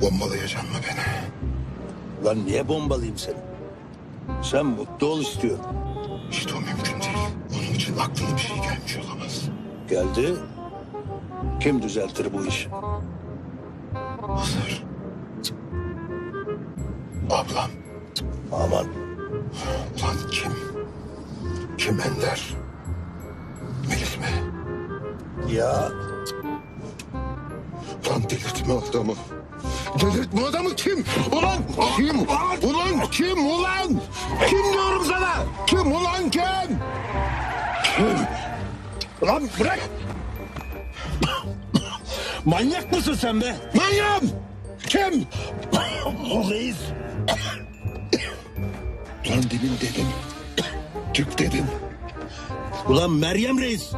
Bombalayacak mı beni? Lan niye bombalayayım seni? Sen mutlu ol istiyorum. İşte o mümkün değil. Onun için aklına bir şey gelmiş olamaz. Geldi. Kim düzeltir bu işi? Hazır. Ablam. Aman. Ulan kim? Kim Ender? Melis mi? Ya Lan delirtme adamı. Delirt bu adamı kim? Ulan kim? Ulan kim ulan? Kim diyorum sana? Kim ulan kim? Kim? Ulan bırak. Manyak mısın sen be? Manyağım. Kim? O reis. Ulan demin dedim. Çık dedim. Ulan Meryem reis.